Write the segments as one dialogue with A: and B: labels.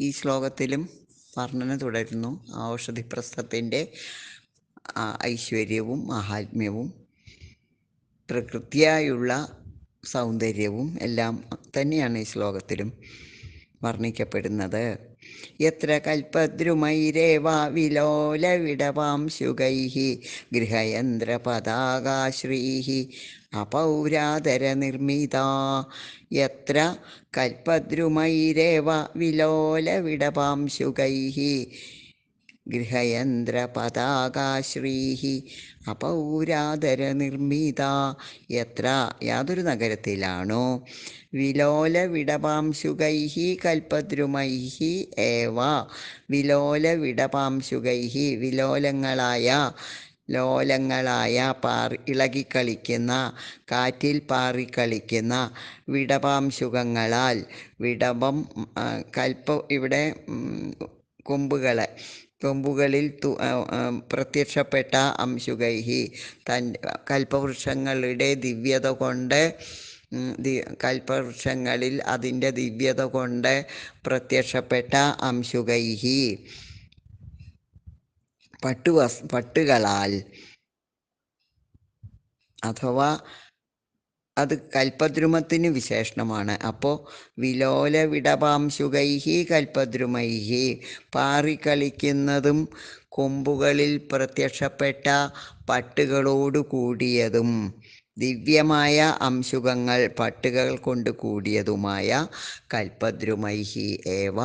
A: ഈ ശ്ലോകത്തിലും വർണന തുടരുന്നു. ഔഷധിപ്രസ്ഥത്തിന്റെ ഐശ്വര്യവും മഹാത്മ്യവും പ്രകൃതിയായുള്ള സൗന്ദര്യവും എല്ലാം തന്നെയാണ് ഈ ശ്ലോകത്തിലും വർണിക്കപ്പെടുന്നത്. എത്ര കൽപ്പദ്രുമൈരേവ വിലോലവിടവാംശുകൈ അപൗരാതര നിർമ്മിത എത്ര കൽപ്പദ്രുമൈരേവ വിലോലവിടവാംശുകൈ ഗൃഹയന്ത്രപതാകാശ്രീ അപൗരാതരനിർമ്മിത. എത്ര യാതൊരു നഗരത്തിലാണോ? വിലോലവിടപാംശുകൈ കൽപ്പദ്രുമൈ ഏവ. വിലോല വിടപാംശുകൈ വിലോലങ്ങളായ ലോലങ്ങളായ പാറി ഇളകിക്കളിക്കുന്ന കാറ്റിൽ പാറിക്കളിക്കുന്ന വിടപാംശുഖങ്ങളാൽ വിടപം കൽപ്പ ഇവിടെ കൊമ്പുകളെ കൊമ്പുകളിൽ പ്രത്യക്ഷപ്പെട്ട അംശുകൈഹി. തൻ കൽപ്പവൃക്ഷങ്ങളുടെ ദിവ്യത കൊണ്ട് കൽപ്പവൃക്ഷങ്ങളിൽ അതിന്റെ ദിവ്യത കൊണ്ട് പ്രത്യക്ഷപ്പെട്ട അംശുകൈഹി. പട്ടുവസ് പട്ടുകളാൽ അഥവാ അത് കൽപ്പദ്രുമത്തിന് വിശേഷണമാണ്. അപ്പോൾ വിലോല വിടപാംശുകൈഹി കൽപ്പദ്രുമൈഹി. പാറിക്കളിക്കുന്നതും കൊമ്പുകളിൽ പ്രത്യക്ഷപ്പെട്ട പട്ടുകളോട് കൂടിയതും ദിവ്യമായ അംശുകങ്ങൾ പട്ടുകൾ കൊണ്ട് കൂടിയതുമായ കൽപ്പദ്രുമൈഹി ഏവ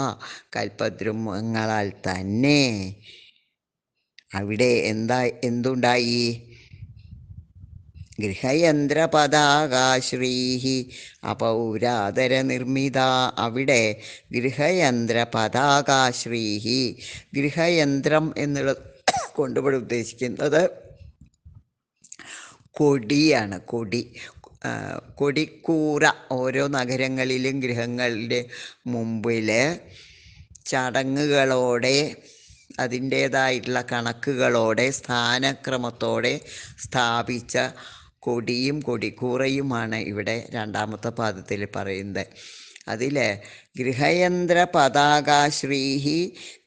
A: കൽപ്പദ്രുമങ്ങളാൽ തന്നെ. അവിടെ എന്താ എന്തുണ്ടായി? ഗൃഹയന്ത്രപതാകാശ്രീ അപൗരാതരനിർമ്മിത അവിടെ ഗൃഹയന്ത്രപതാകാശ്രീ ഗൃഹയന്ത്രം എന്നുള്ളത് കൊണ്ടുപോയി ഉദ്ദേശിക്കുന്നത് കൊടിയാണ്. കൊടി കൊടിക്കൂറ. ഓരോ നഗരങ്ങളിലും ഗൃഹങ്ങളുടെ മുമ്പിൽ ചടങ്ങുകളോടെ അതിന്റേതായിട്ടുള്ള കണക്കുകളോടെ സ്ഥാനക്രമത്തോടെ സ്ഥാപിച്ച കൊടിയും കൊടിക്കൂറയുമാണ് ഇവിടെ രണ്ടാമത്തെ പാദത്തിൽ പറയുന്നത്. അതിൽ ഗൃഹയന്ത്ര പതാകാശ്രീഹി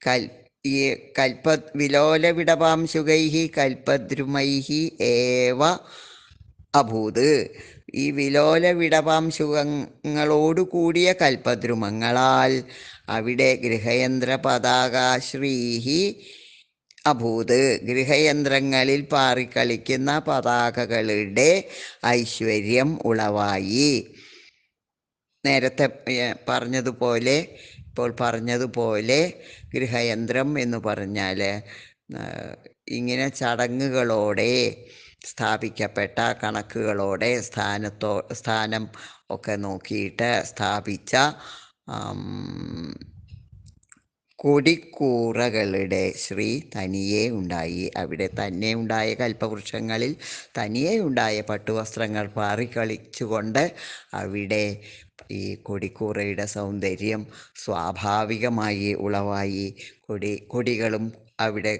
A: കൽ ഈ കൽപ്പ വിലോല വിടപാംശുകൈഹി കൽപദ്രുമൈഹി ഏവ അഭൂത്. ഈ വിലോല വിടപാംശുകങ്ങളോട് കൂടിയ കൽപ്പദ്രുമങ്ങളാൽ അവിടെ ഗൃഹയന്ത്ര പതാകാശ്രീഹി അഭൂത്. ഗൃഹയന്ത്രങ്ങളിൽ പാറിക്കളിക്കുന്ന പതാകകളുടെ ഐശ്വര്യം ഉളവായി. നേരത്തെ പറഞ്ഞതുപോലെ ഇപ്പോൾ പറഞ്ഞതുപോലെ ഗൃഹയന്ത്രം എന്ന് പറഞ്ഞാൽ ഇങ്ങനെ ചടങ്ങുകളോടെ സ്ഥാപിക്കപ്പെട്ട കണക്കുകളോടെ സ്ഥാനത്തോ സ്ഥാനം ഒക്കെ നോക്കിയിട്ട് സ്ഥാപിച്ച കൊടിക്കൂറകളുടെ ശ്രീ തനിയെ ഉണ്ടായി. അവിടെ തന്നെ ഉണ്ടായ കൽപ്പവൃക്ഷങ്ങളിൽ തനിയെ ഉണ്ടായ പട്ടുവസ്ത്രങ്ങൾ പാറിക്കളിച്ചുകൊണ്ട് അവിടെ ഈ കൊടിക്കൂറയുടെ സൗന്ദര്യം സ്വാഭാവികമായി ഉളവായി. കൊടി കൊടികളും അവിടെ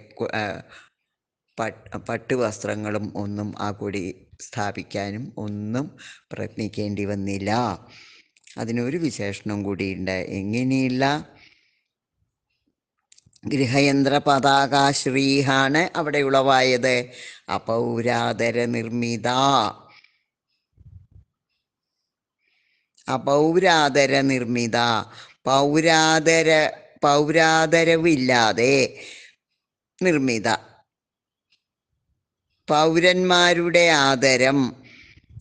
A: പട്ടുവസ്ത്രങ്ങളും ഒന്നും ആ കൊടി സ്ഥാപിക്കാനും ഒന്നും പ്രയത്നിക്കേണ്ടി വന്നില്ല. അതിനൊരു വിശേഷണം കൂടിയുണ്ട് എങ്ങനെയില്ല ഗൃഹയന്ത്ര പതാകാശ്രീഹാണ് അവിടെ ഉളവായത്. അപൗരാതര നിർമ്മിത അപൗരാതര നിർമ്മിത പൗരാതര പൗരാതരവില്ലാതെ നിർമ്മിത. പൗരന്മാരുടെ ആദരം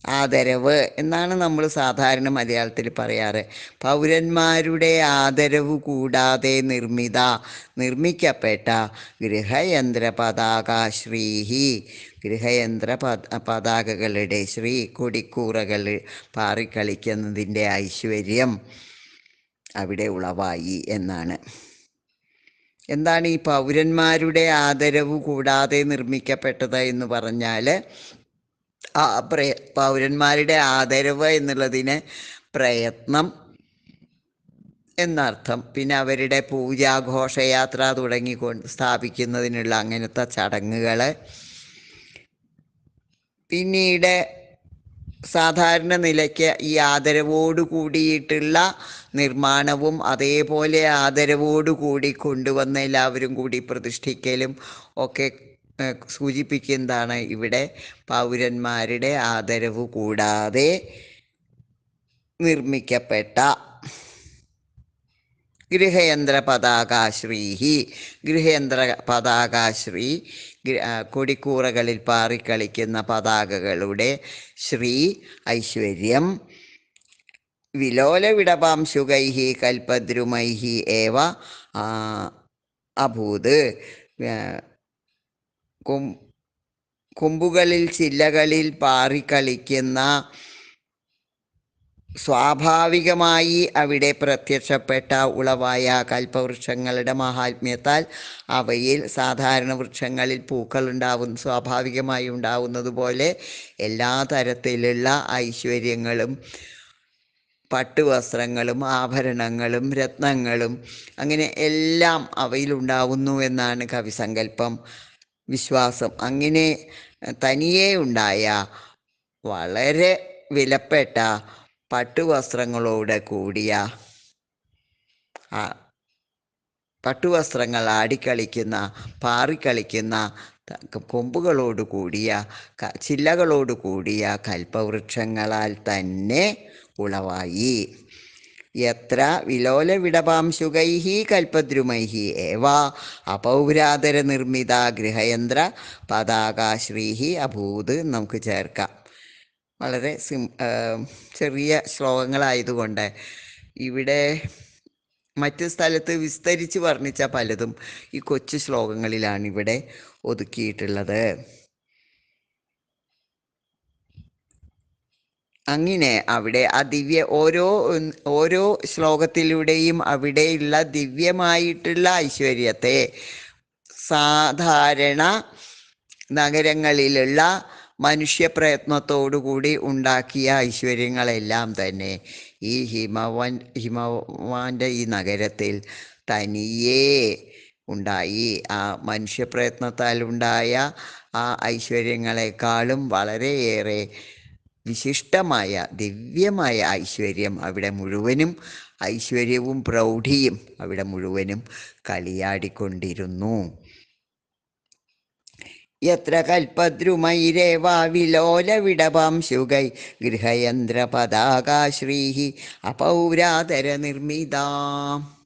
A: ആദരവ് എന്നാണ് നമ്മൾ സാധാരണ മലയാളത്തിൽ പറയാറ്. പൗരന്മാരുടെ ആദരവ് കൂടാതെ നിർമ്മിത നിർമ്മിക്കപ്പെട്ട ഗൃഹയന്ത്ര പതാക ശ്രീഹി ഗൃഹയന്ത്ര പതാകകളുടെ ശ്രീ കൊടിക്കൂറകൾ പാറിക്കളിക്കുന്നതിന്റെ ഐശ്വര്യം അവിടെ ഉളവായി എന്നാണ്. എന്താണ് ഈ പൗരന്മാരുടെ ആദരവ് കൂടാതെ നിർമ്മിക്കപ്പെട്ടത് എന്ന് പറഞ്ഞാൽ ആ പ്രയ പൗരന്മാരുടെ ആദരവ് എന്നുള്ളതിന് പ്രയത്നം എന്നർത്ഥം. പിന്നെ അവരുടെ പൂജാഘോഷയാത്ര തുടങ്ങിക്കൊണ്ട് സ്ഥാപിക്കുന്നതിനുള്ള അങ്ങനത്തെ ചടങ്ങുകൾ പിന്നീട് സാധാരണ നിലയ്ക്ക് ഈ ആദരവോടു കൂടിയിട്ടുള്ള നിർമ്മാണവും അതേപോലെ ആദരവോടു കൂടി കൊണ്ടുവന്ന് എല്ലാവരും കൂടി പ്രതിഷ്ഠിക്കലും ഒക്കെ സൂചിപ്പിക്കുന്നതാണ് ഇവിടെ പൗരന്മാരുടെ ആദരവ് കൂടാതെ നിർമ്മിക്കപ്പെട്ട ഗൃഹയന്ത്ര പതാകാശ്രീഹി ഗൃഹയന്ത്ര പതാകാശ്രീ കൊടിക്കൂറകളിൽ പാറിക്കളിക്കുന്ന പതാകകളുടെ ശ്രീ ഐശ്വര്യം. വിലോല വിടപാംശുകൈഹി കൽപദ്രുമൈഹി ഏവ അഭൂത്. കൊമ്പുകളിൽ ചില്ലകളിൽ പാറിക്കളിക്കുന്ന സ്വാഭാവികമായി അവിടെ പ്രത്യക്ഷപ്പെട്ട ഉളവായ കൽപ്പവൃക്ഷങ്ങളുടെ മഹാത്മ്യത്താൽ അവയിൽ സാധാരണ വൃക്ഷങ്ങളിൽ പൂക്കൾ ഉണ്ടാവുന്ന സ്വാഭാവികമായി ഉണ്ടാവുന്നത് പോലെ എല്ലാ തരത്തിലുള്ള ഐശ്വര്യങ്ങളും പട്ടുവസ്ത്രങ്ങളും ആഭരണങ്ങളും രത്നങ്ങളും അങ്ങനെ എല്ലാം അവയിലുണ്ടാവുന്നു എന്നാണ് കവിസങ്കല്പം. വിശ്വാസം. അങ്ങനെ തനിയെ ഉണ്ടായ വളരെ വിലപ്പെട്ട പട്ടുവസ്ത്രങ്ങളോട് കൂടിയ പട്ടുവസ്ത്രങ്ങൾ ആടിക്കളിക്കുന്ന പാറിക്കളിക്കുന്ന കൊമ്പുകളോട് കൂടിയ ചില്ലകളോട് കൂടിയ കൽപ്പവൃക്ഷങ്ങളാൽ തന്നെ ഉളവായി. എത്ര വിലോല വിടപാംശുകൈഹി കൽപ്പദ്രുമൈഹി ഏവ അപൗരാതര നിർമ്മിത ഗൃഹയന്ത്ര പതാകാശ്രീഹി അഭൂത് നമുക്ക് ചേർക്കാം. വളരെ സിം ചെറിയ ശ്ലോകങ്ങളായതുകൊണ്ട് ഇവിടെ മറ്റു സ്ഥലത്ത് വിസ്തരിച്ച് വർണിച്ച പലതും ഈ കൊച്ചു ശ്ലോകങ്ങളിലാണ് ഇവിടെ ഒതുക്കിയിട്ടുള്ളത്. അങ്ങനെ അവിടെ ആ ദിവ്യ ഓരോ ഓരോ ശ്ലോകത്തിലൂടെയും അവിടെയുള്ള ദിവ്യമായിട്ടുള്ള ഐശ്വര്യത്തെ സാധാരണ നഗരങ്ങളിലുള്ള മനുഷ്യപ്രയത്നത്തോടുകൂടി ഉണ്ടാക്കിയ ഐശ്വര്യങ്ങളെല്ലാം തന്നെ ഈ ഹിമവൻ ഹിമവാന്റെ ഈ നഗരത്തിൽ തനിയേ ഉണ്ടായി. ആ മനുഷ്യപ്രയത്നത്താൽ ഉണ്ടായ ആ ഐശ്വര്യങ്ങളെക്കാളും വളരെയേറെ വിശിഷ്ടമായ ദിവ്യമായ ഐശ്വര്യം അവിടെ മുഴുവനും. ഐശ്വര്യവും പ്രൗഢിയും അവിടെ മുഴുവനും കളിയാടിക്കൊണ്ടിരുന്നു. യത്ര കൽപദ്രുമൈരേവ വിലോല വിടപാംശുകൈ ഗൃഹയന്ത്ര പതാകാശ്രീ അപൗരാതര നിർമ്മിതാം